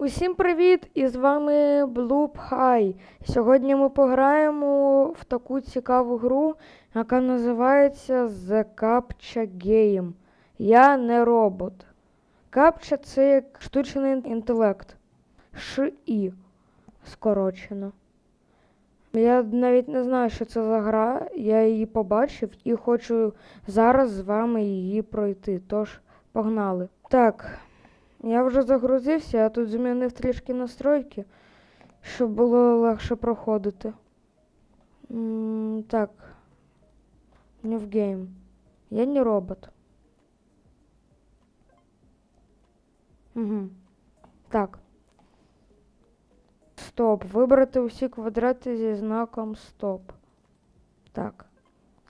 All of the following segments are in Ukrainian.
Усім привіт! І з вами Bloop High. Сьогодні ми пограємо в таку цікаву гру, яка називається The Captcha Game. Я не робот. Капча це штучний інтелект. ШІ скорочено. Я навіть не знаю, що це за гра. Я її побачив і хочу зараз з вами її пройти. Тож, погнали. Так. Я вже загрузився, я тут змінив трішки настройки, щоб було легше проходити. М, так. New game. Я не робот. Угу. Так. Стоп. Вибрати усі квадрати зі знаком стоп. Так.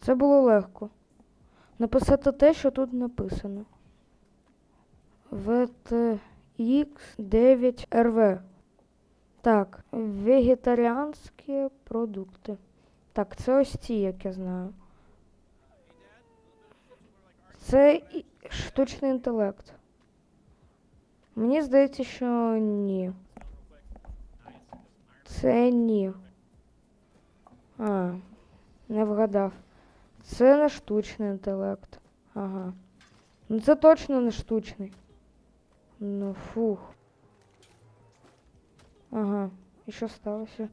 Це було легко. Написати те, що тут написано. VTX9RV. Так, вегетаріанські продукти. Так, це ось ці, як я знаю. Це штучний інтелект. Мені здається, що ні. Це ні. А, не вгадав. Це не штучний інтелект. Ага. Ну це точно не штучний. Ну фух. Ага. І що сталося?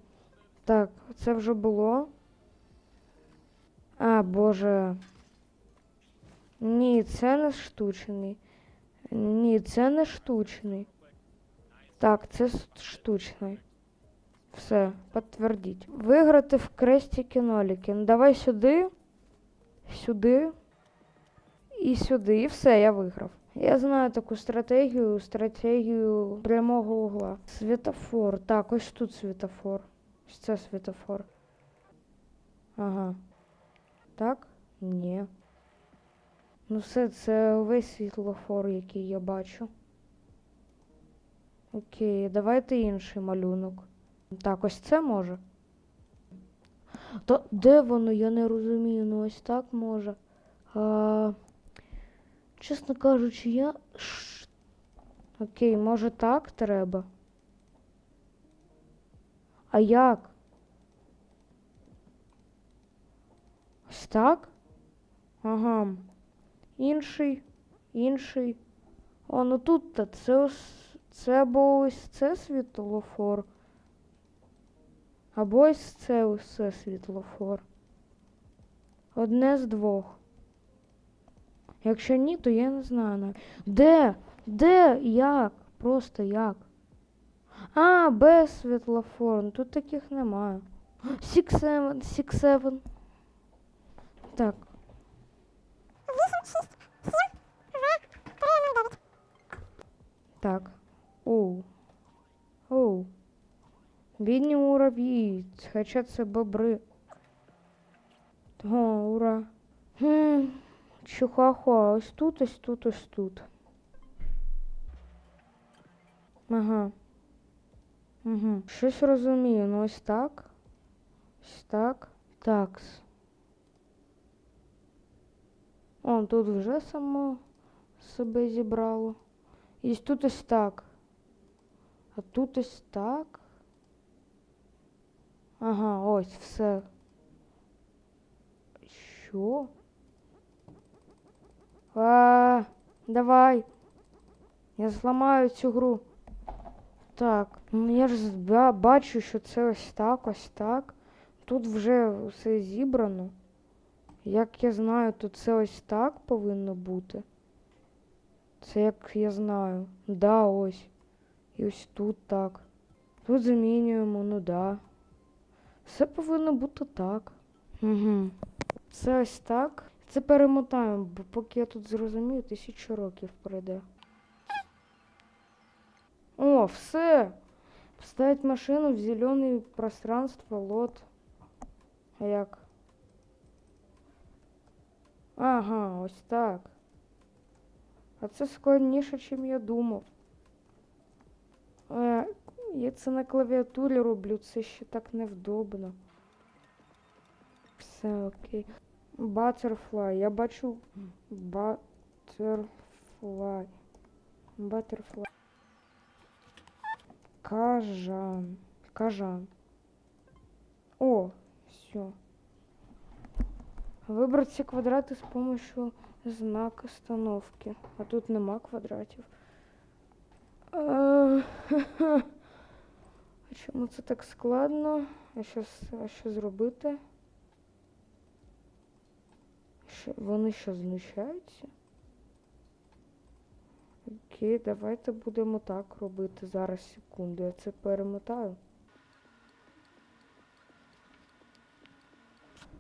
Так, це вже було. А, боже. Ні, це не штучний. Ні, це не штучний. Так, це штучний. Все, підтвердіть. Виграти в кресті кіноліки. Ну давай сюди. Сюди. І сюди. І все, я виграв. Я знаю таку стратегію, стратегію прямого угла. Світофор. Так, ось тут світофор. Ось це світофор. Ага. Так? Ні. Ну все, це весь світлофор, який я бачу. Окей, давайте інший малюнок. Так, ось це може. Та де воно? Я не розумію. Ну ось так може. А, чесно кажучи, я. Окей, може так треба. А як? Ось так? Ага. Інший, інший. О, ну тут та це ось це або ось це світлофор. Або ось це ось світлофор. Одне з двох. Якщо ні, то я не знаю. Де? Де? Як? Просто як? А, без світлофору. Ну, Тут таких немає. Six seven, six seven. Так. Так. Оу. Оу. Бідні мурав'ї, хоча це бобри. О, ура. Хм, чухахуа, ось тут, ось тут, ось тут. Ага. Угу. Щось розумію, ну ось так. Ось так. Такс. О, тут вже само себе зібрало. І тут ось так. А тут ось так. Ага, ось все. Що? А, давай. Я зламаю цю гру. Так, ну я ж бачу, що це ось так, ось так. Тут вже все зібрано. Як я знаю, то це ось так повинно бути. Це як я знаю. Да, ось. І ось тут так. Тут замінюємо, ну да. Все повинно бути так. Угу. Це ось так. Це перемотаємо, бо поки я тут зрозумію, тисячу років пройде. О, все. Вставить машину в зеленое пространство, лот. А як? Ага, ось так. А це складніше, чим я думав. Е, я це на клавіатурі роблю, це ще так невдобно. Все окей. Butterfly. Я бачу Butterfly. Butterfly. Кажан. Кажан. О, все. Вибрати ці квадрати з помощью знака остановки. А тут нема квадратів. Е, А чому це так складно? А що, а що зробити? Що, вони що знущаються? Окей, давайте будемо так робити. Зараз секунду, я це перемотаю.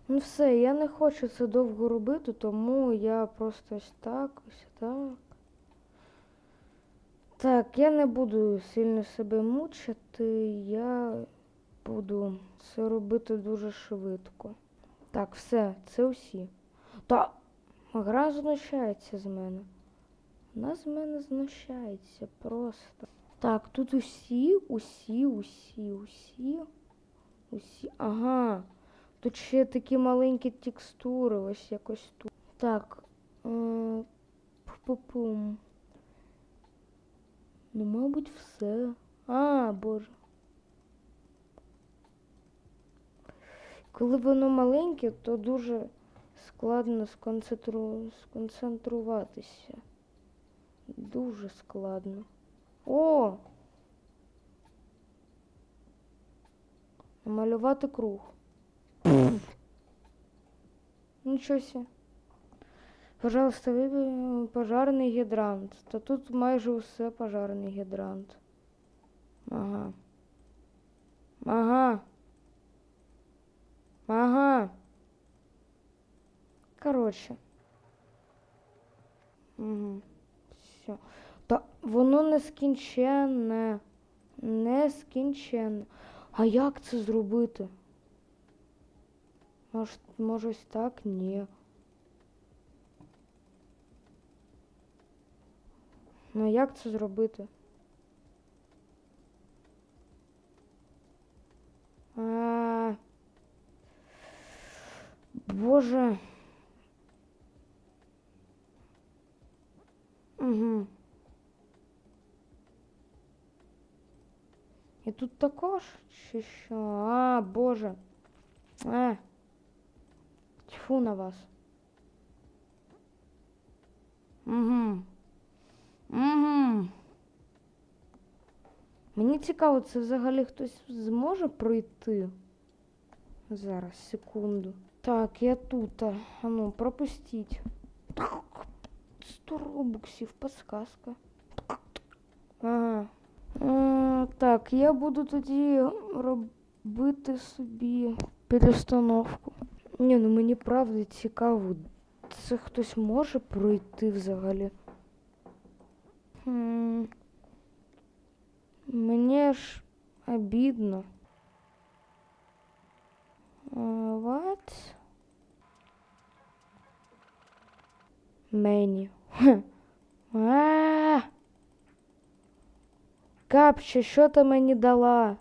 Ну все, я не хочу це довго робити, тому я просто ось так, ось так. Так, я не буду сильно себе мучити, я буду це робити дуже швидко. Так, все, це усі. Та гра знущається з мене. Вона з мене знущається просто. Так, тут усі, усі, усі, усі, усі. Ага. Тут ще такі маленькі текстури, ось якось тут. Так. е, Пу-пу-пум. Ну, мабуть, все. А, боже. Коли воно маленьке, то дуже складно сконцентру... сконцентруватися. Дуже складно. О! Намалювати круг. Нічого сі. Пожалуйста, виберіть пожарний гідрант. Та тут майже усе пожарний гідрант. Ага. Ага. Ага. Коротше. Угу. Все. Та воно нескінченне. Нескінченне. А як це зробити? Може, може ось так? Ні. Ну як це зробити? А... Боже. Угу. І тут також чи що? А, Боже. А. Тьфу на вас. Угу. Угу. Мені цікаво, це взагалі хтось зможе пройти? Зараз, секунду. Так, я тут. А ну, пропустіть. Так, 100 робоксів, подсказка. Ага. Так, я буду тоді робити собі перестановку. Ні, ну мені правда цікаво. Це хтось може пройти взагалі? Хм. Мені ж обідно. Е, What? Мені. Капча, що ти мені дала?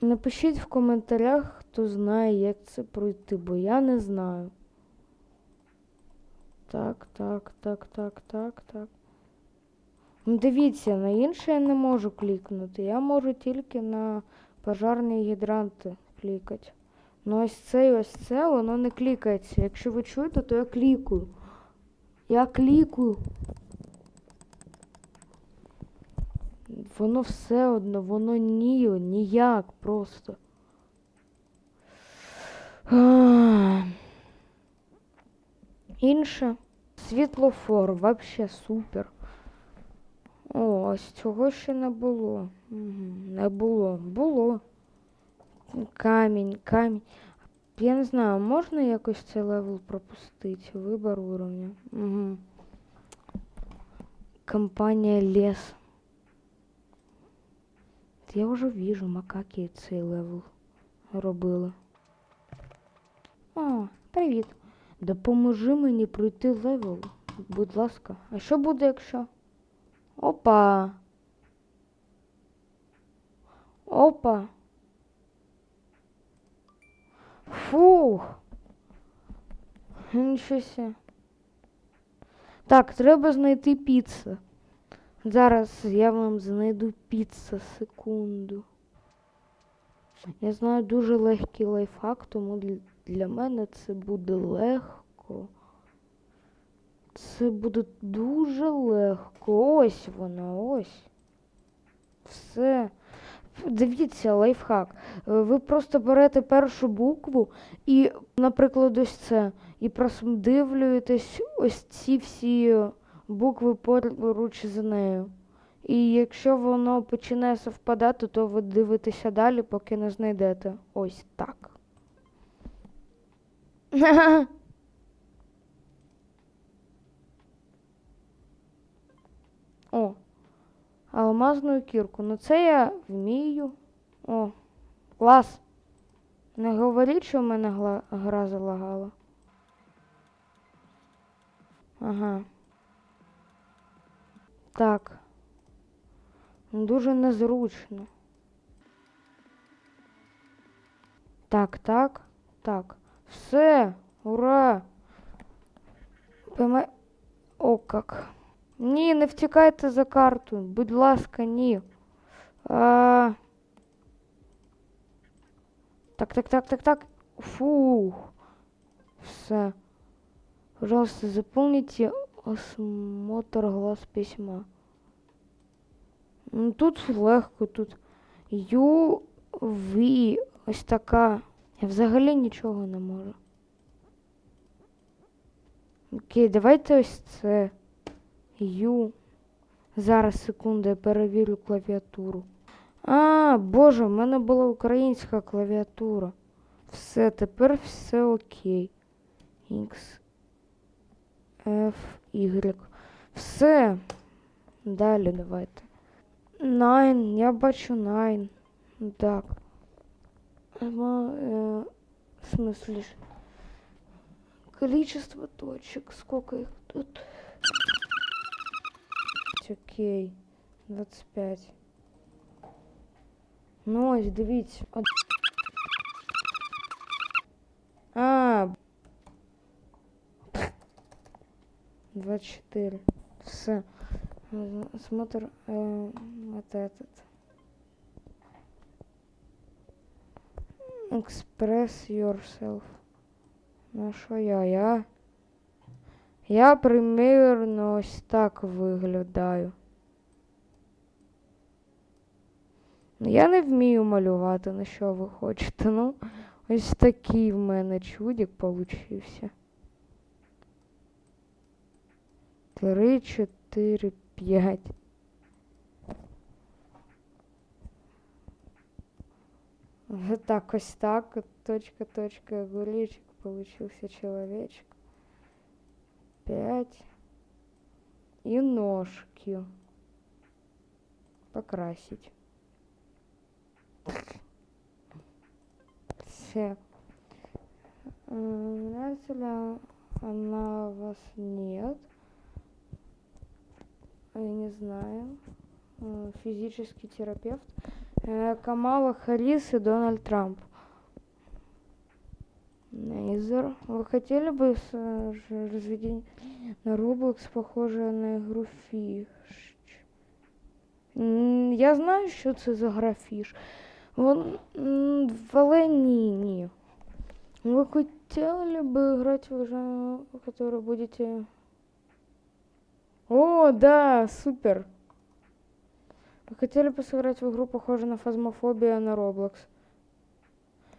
Напишіть в коментарях, хто знає, як це пройти, бо я не знаю. Так, так, так, так, так, так. Ну, дивіться, на інше я не можу клікнути. Я можу тільки на пожарні гідранти клікати. Ну ось це і ось це, воно не клікається. Якщо ви чуєте, то я клікаю. Я клікаю. Воно все одно, воно ні, ніяк просто. Інше. Світлофор, вообще супер. О, ось цього ще не було. Не було. Було. Камінь, камінь. Я не знаю, можна якось цей левел пропустити? Вибор уровня. Угу. Компанія лес. Я вже вижу, макаки цей левел робили. О, привіт. Допоможи мені пройти левел, будь ласка. А що буде, якщо? Опа. Опа. Фух. Нічого себе. Так, треба знайти піцу. Зараз я вам знайду піца секунду. Я знаю дуже легкий лайфхак, тому для, мене це буде легко. Це буде дуже легко. Ось вона, ось. Все. Дивіться, лайфхак. Е, Ви просто берете першу букву і, наприклад, ось це, і продивлюєтесь ось ці всі букви поруч з нею. І якщо воно починає совпадати, то ви дивитеся далі, поки не знайдете. Ось так. О, алмазну кірку. Ну це я вмію. О, клас. Не говоріть, що в мене гра залагала. Ага. Так. Дуже незручно. Так, так, так. Все, ура! Пойма... О, как. Ні, не втікайте за карту. Будь ласка, ні. А... Так, так, так, так, так. Фух. Все. Пожалуйста, заполните осмотр глаз письма. Ну, тут легко, тут В, ось така. Я взагалі нічого не можу. Окей, давайте ось це. Ю. Зараз, секунду, я перевірю клавіатуру. А, боже, в мене була українська клавіатура. Все, тепер все окей. X, F, Y. Все. Далі давайте. Nine, я бачу nine. Так. Е, в смысле? Количество точек. Сколько их тут? Окей. 25. Ну, ось, дивіться. А. 24. Все. Э, Смотр э, вот этот. Express yourself. Ну що я? Я. Я примірно ось так виглядаю. Ну, Я не вмію малювати, на що ви хочете. Ну, ось такий в мене чудик получився. Три, чотири, п'ять. Вот так, ось так, точка, точка, огуречек, получился человечек. Пять. И ножки. Покрасить. Все. Нравится ли она вас? Нет. Я не знаю. М, Физический терапевт. Э, Камала Харрис и Дональд Трамп. Нейзер. Вы хотели бы с- э, ж- разведение на Roblox, похожее на игру Фиш? М, Я знаю, що це за гра Фіш. Вон, м, але ні, ні. Вы хотели бы играть в игру, в которой будете... О, да, супер. Вы хотели бы сыграть в игру, похожую на фазмофобия на Roblox?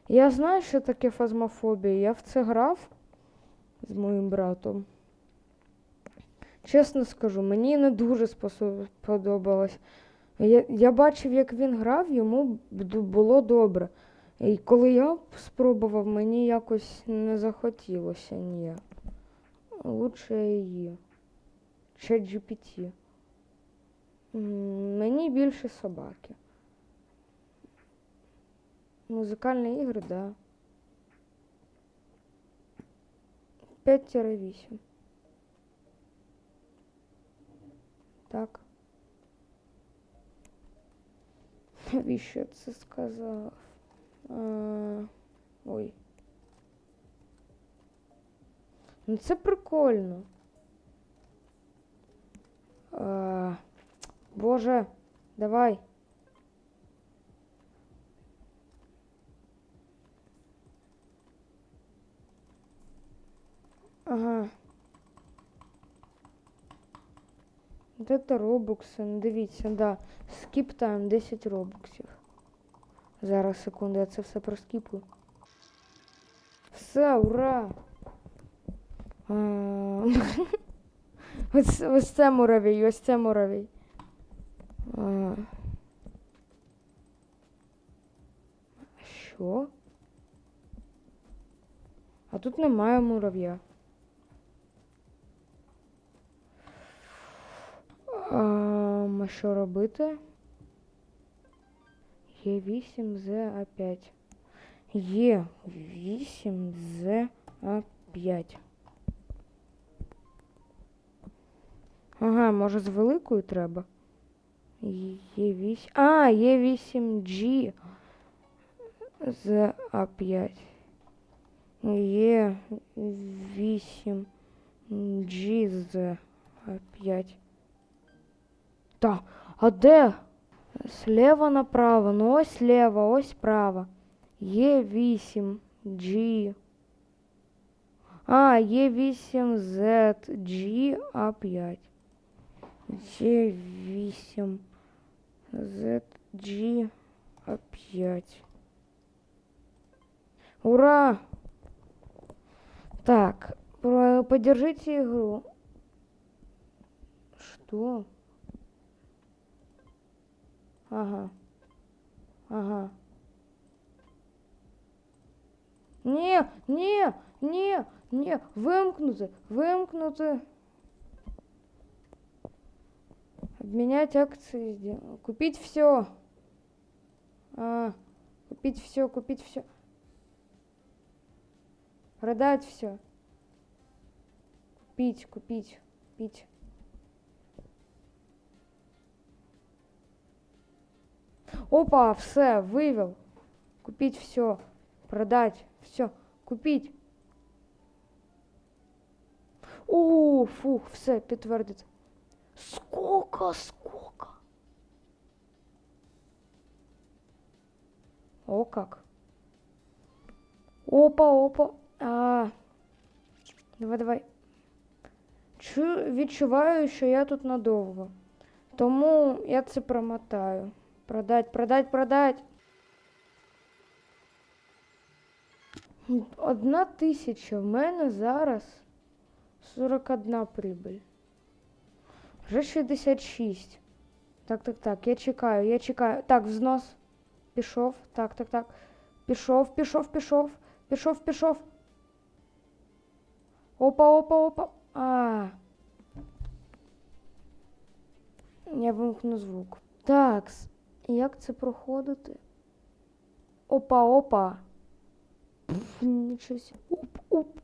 Я знаю, що таке фазмофобія. Я в це грав з моїм братом. Чесно скажу, мені не дуже спосо- сподобалось. Я, я бачив, як він грав, йому б- було добре. І коли я спробував, мені якось не захотілося, ні. Лучше її. ChatGPT. М, Мені більше собаки. Музикальні ігри, да. 5-8. Так. Навіщо я це сказав? А, ой. Ну це прикольно. А, Боже, давай. Ага. Де то робокси? Ну, Дивіться, да. Скіп тайм 10 робоксів. Зараз, секунду, я це все проскіпую. Все, ура! А, Ось, ось це муравій, ось це муравій. А. Що? А тут немає мурав'я. А що робити? Є 8 з А5. Є 8 з А5. Ага, може з великою треба? Є 8. А, є 8G з А5. Є 8G з А5. Так, а де? Слева направо. Ну ось слева, ось право. Є 8 G. А, Е8ZG А5. G8, ZG опять. Ура! Так, поддержите игру. Что? Ага. Ага. Не, не, не, не, вымкнуты, вымкнуты. Обменять акции, купить все. А, купить все, купить все. Продать все. Купить, купить, купить. Опа, все, вывел. Купить все. Продать. Все. Купить. О, фух, все, підтвердиться. Сколько, сколько? О, как. Опа, опа. А. Давай, давай. Чу, відчуваю, що я тут надовго. Тому я це промотаю. Продать, продать, продать. Одна тисяча. В мене зараз 41 прибыль. Вже 66. Так, так, так. Я чекаю, я чекаю. Так, взнос. Пішов. Так, так, так. Пішов, пішов, пішов. Пішов, пішов. Опа, опа, опа. А. Я вимкну звук. Так, як це проходити? Опа, опа. Нічого. Оп, оп.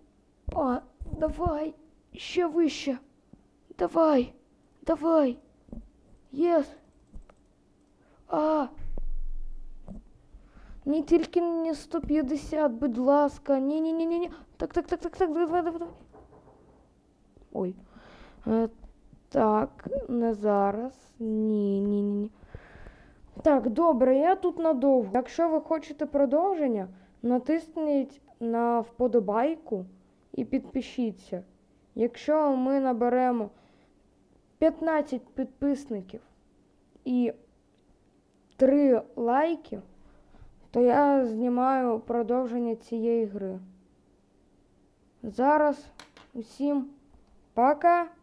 А, давай. Ще вище. Давай. Давай. Єс. А. Ні, тільки не 150, будь ласка. Ні, ні, ні, ні. Так, так, так, так, так, давай, давай, давай. Ой. Е, так, не зараз. Ні, ні, ні. Так, добре, я тут надовго. Якщо ви хочете продовження, натисніть на вподобайку і підпишіться. Якщо ми наберемо 15 підписників і 3 лайки, то я знімаю продовження цієї гри. Зараз усім пока!